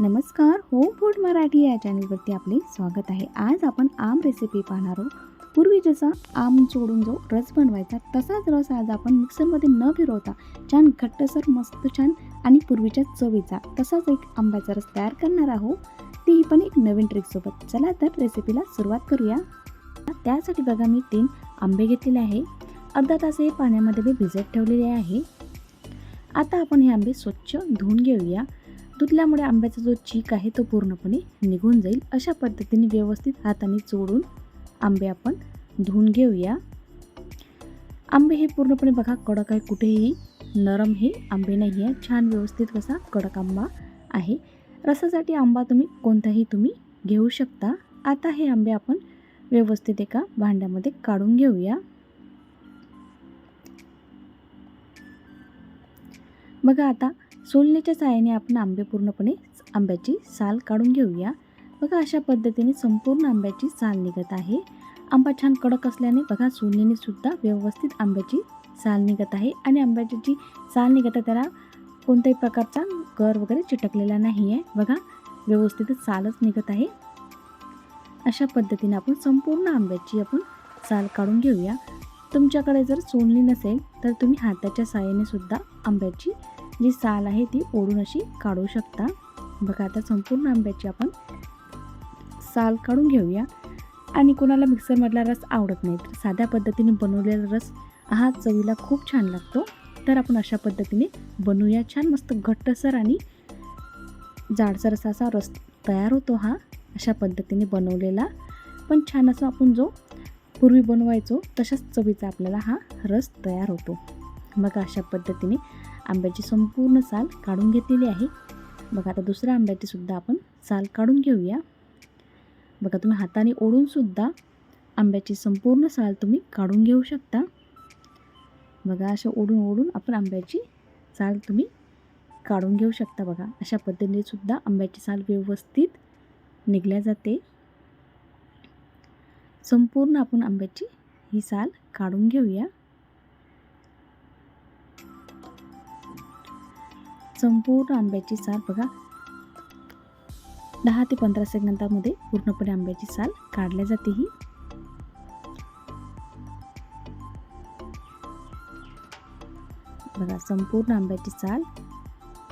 नमस्कार home food Marathi या चॅनलवरती आपले स्वागत आहे. आज आपण आम रेसिपी पाहणार आहोत. पूर्वी जसा आम सोडून जो रस बनवायचा तसाच रस आज आपण मिक्सरमध्ये न फिरवता छान घट्टसर मस्त छान आणि पूर्वीच्या चवीचा तसाच एक आंब्याचा रस तयार करणार आहोत. तीही पण एक नवीन ट्रिकसोबत चला तर रेसिपीला सुरुवात करूया. त्यासाठी बघा मी तीन आंबे घेतलेले आहे. अर्धा तास हे पाण्यामध्ये मी भिजत ठेवलेले आहे. आता आपण हे आंबे स्वच्छ धुवून घेऊया. तुटल्यामुळे आंब्याचा जो चीक आहे तो पूर्णपणे निघून जाईल. अशा पद्धतीने व्यवस्थित हाताने चोडून आंबे आपण धुवून घेऊया. आंबे हे पूर्णपणे बघा कडक आहे कुठेही नरम हे आंबे नाही आहे छान व्यवस्थित कसा कडक आंबा आहे. रसासाठी आंबा तुम्ही कोणताही तुम्ही घेऊ शकता. आता हे आंबे आपण व्यवस्थित एका भांड्यामध्ये काढून घेऊया. बघा आता सोलण्याच्या साहाय्याने आपण आंबे पूर्णपणे आंब्याची साल काढून घेऊया. बघा अशा पद्धतीने संपूर्ण आंब्याची साल निघत आहे. आंबा छान कडक असल्याने बघा सोलण्याने सुद्धा व्यवस्थित आंब्याची साल निघत आहे. आणि आंब्याची जी साल निघत आहे त्याला कोणत्याही प्रकारचा गर वगैरे चिटकलेला नाही आहे बघा व्यवस्थितच सालच निघत आहे. अशा पद्धतीने आपण संपूर्ण आंब्याची आपण साल काढून घेऊया. तुमच्याकडे जर सोलणी नसेल तर तुम्ही हाताच्या साहाय्याने सुद्धा आंब्याची जी साल आहे ती ओढून अशी काढू शकता. बघा आता संपूर्ण आंब्याची आपण साल काढून घेऊया. आणि कोणाला मिक्सरमधला रस आवडत नाही तर साध्या पद्धतीने बनवलेला रस हा चवीला खूप छान लागतो. तर आपण अशा पद्धतीने बनवूया. छान मस्त घट्टसर आणि जाडसर असा असा रस तयार होतो हा. अशा पद्धतीने बनवलेला. पण छान असा आपण जो पूर्वी बनवायचो तशाच चवीचा आपल्याला हा रस तयार होतो. बघा अशा पद्धतीने आंब्याची संपूर्ण साल काढून घेतलेली आहे. बघा आता दुसऱ्या आंब्याची सुद्धा आपण साल काढून घेऊया. बघा तुम्ही हाताने ओढूनसुद्धा आंब्याची संपूर्ण साल तुम्ही काढून घेऊ शकता. बघा अशा ओढून ओढून आपण आंब्याची साल तुम्ही काढून घेऊ शकता. बघा अशा पद्धतीने सुद्धा आंब्याची साल व्यवस्थित निघल्या जाते. संपूर्ण आपण आंब्याची ही साल काढून घेऊया. संपूर्ण आंब्याची साल बघा. दहा ते पंधरा सेकंदामध्ये पूर्णपणे आंब्याची साल काढल्या जाते ही. बघा संपूर्ण आंब्याची साल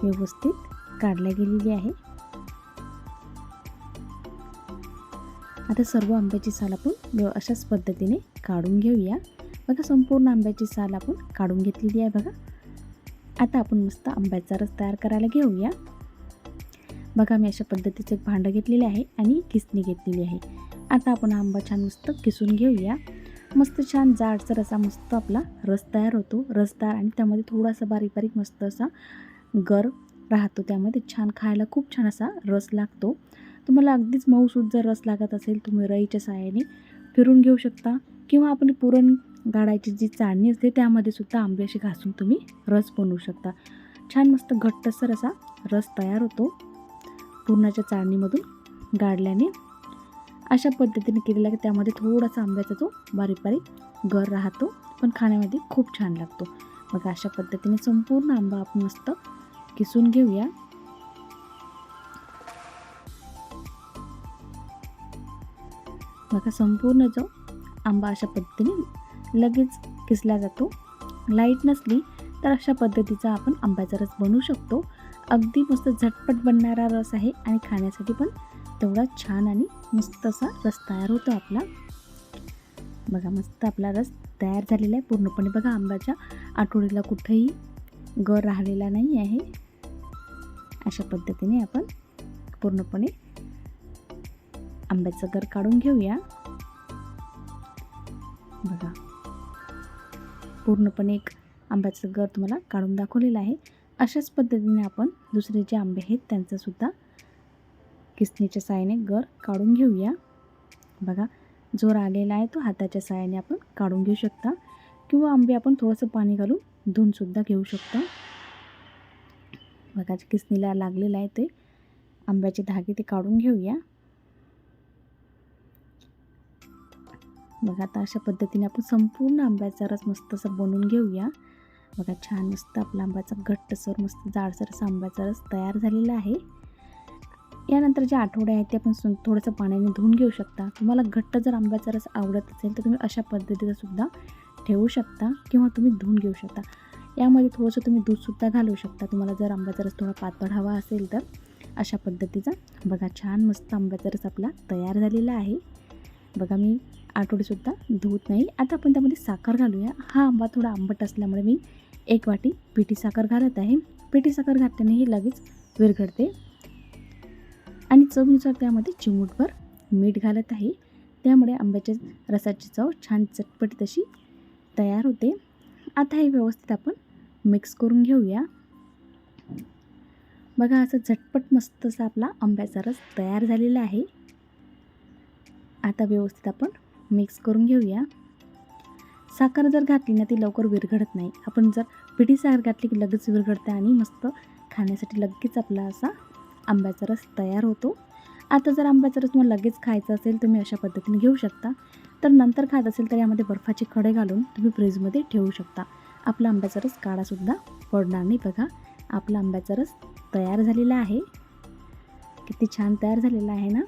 व्यवस्थित काढल्या गेलेली आहे. आता सर्व आंब्याची साल आपण व्यव अशाच पद्धतीने काढून घेऊया. बघा संपूर्ण आंब्याची साल आपण काढून घेतलेली आहे बघा. आता आपण मस्त आंब्याचा रस तयार करायला घेऊया. बघा मी अशा पद्धतीचं एक भांडं घेतलेले आहे आणि किसणी घेतलेली आहे. आता आपण आंबा छान मस्त किसून घेऊया. मस्त छान जाडसर असा मस्त आपला रस तयार होतो. रसदार आणि त्यामध्ये थोडासा बारीक बारीक मस्त असा गर राहतो त्यामध्ये. छान खायला खूप छान असा रस लागतो. तुम्हाला अगदीच मऊसूद जर रस लागत असेल तुम्ही रईच्या साहाय्याने फिरून घेऊ शकता. किंवा आपण पुरण गाडायची जी चाळणी असते त्यामध्ये सुद्धा आंबे असे घासून तुम्ही रस बनवू शकता. छान मस्त घट्टसर असा रस तयार होतो. पुरणाच्या चाळणीमधून गाडल्याने अशा पद्धतीने केलेला की त्यामध्ये थोडासा आंब्याचा जो बारीक बारीक गर राहतो पण खाण्यामध्ये खूप छान लागतो. मग अशा पद्धतीने संपूर्ण आंबा आपण मस्त किसून घेऊया. बघा संपूर्ण जो आंबा अशा पद्धतीने लगेच किसला जातो. लाइट नसली तर अशा पद्धतीचा आपण आंब्याचा रस बनवू शकतो. अगदी मस्त झटपट बनणारा रस आहे आणि खाण्यासाठी पण तेवढा छान आणि मस्त असा रस तयार होतो आपला. बघा मस्त आपला रस तयार झालेला आहे. पूर्णपणे बघा आंब्याच्या आठवडीला कुठेही गर राहिलेला नाही आहे. अशा पद्धतीने आपण पूर्णपणे आंब्याचं गर काढून घेऊया. बघा. पूर्णपणे एक आंब्याचं गर तुम्हाला काढून दाखवलेलं आहे. अशाच पद्धतीने आपण दुसरे जे आंबे आहेत त्यांचंसुद्धा किसणीच्या साहाय्याने गर काढून घेऊया. बघा जो राहिलेला आहे तो हाताच्या साहाय्याने आपण काढून घेऊ शकता किंवा आंबे आपण थोडंसं पाणी घालून धुवूनसुद्धा घेऊ शकता. बघा किसणीला लागलेलं आहे ते आंब्याचे धागे ते काढून घेऊया. बघा आता अशा पद्धतीने आपण संपूर्ण आंब्याचा रस मस्त असं बनवून घेऊया. बघा छान मस्त आपला आंब्याचा घट्टसर मस्त जाडसर असा आंब्याचा रस तयार झालेला आहे. यानंतर जे आठवडे आहेत ते आपण सु थोडंसं पाण्याने धुवून घेऊ शकता. तुम्हाला घट्ट जर आंब्याचा रस आवडत असेल तर तुम्ही अशा पद्धतीचा सुद्धा ठेवू शकता किंवा तुम्ही धुवून घेऊ शकता. यामध्ये थोडंसं तुम्ही दूधसुद्धा घालू शकता. तुम्हाला जर आंब्याचा रस थोडा पातळ हवा असेल तर अशा पद्धतीचा बघा छान मस्त आंब्याचा रस आपला तयार झालेला आहे. बघा मी आठवडेसुद्धा धुवत नाही. आता आपण त्यामध्ये साखर घालूया. हा आंबा थोडा आंबट असल्यामुळे मी एक वाटी पिठी साखर घालत आहे. पिठी साखर घातल्याने ही लगेच विरघडते आणि चवीनुसार त्यामध्ये चिमूटभर मीठ घालत आहे. त्यामुळे आंब्याच्या रसाची चव छान चटपटीत अशी तयार होते. आता हे व्यवस्थित आपण मिक्स करून घेऊया. बघा असं झटपट मस्त असा आपला आंब्याचा रस तयार झालेला आहे. आता व्यवस्थित आपण मिक्स करून घेऊया. साखर जर घातली ना ती लवकर विरघडत नाही. आपण जर पिठी साखर घातली की लगेच विरघडते आणि मस्त खाण्यासाठी लगेच आपला असा आंब्याचा रस तयार होतो. आता जर आंब्याचा रस तुम्हाला लगेच खायचा असेल तुम्ही अशा पद्धतीने घेऊ शकता. तर नंतर खात असेल तर यामध्ये बर्फाचे खडे घालून तुम्ही फ्रीजमध्ये ठेवू शकता. आपला आंब्याचा रस काढासुद्धा पडणार नाही. बघा आपला आंब्याचा रस तयार झालेला आहे. किती छान तयार झालेला आहे ना?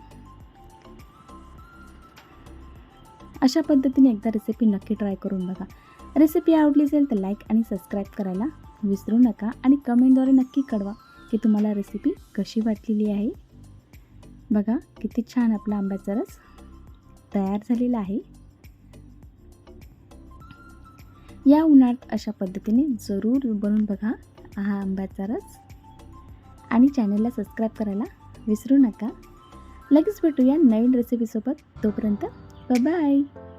अशा पद्धतीने एकदा रेसिपी नक्की ट्राय करून बघा. रेसिपी आवडली असेल तर लाईक आणि सबस्क्राईब करायला विसरू नका आणि कमेंटद्वारे नक्की कळवा की तुम्हाला रेसिपी कशी वाटलेली आहे. बघा किती छान आपला आंब्याचा रस तयार झालेला आहे. या उन्हाळ्यात अशा पद्धतीने जरूर बनवून बघा हा आंब्याचा रस. आणि चॅनलला सबस्क्राईब करायला विसरू नका. लगेच भेटूया नवीन रेसिपीसोबत तोपर्यंत Bye-bye!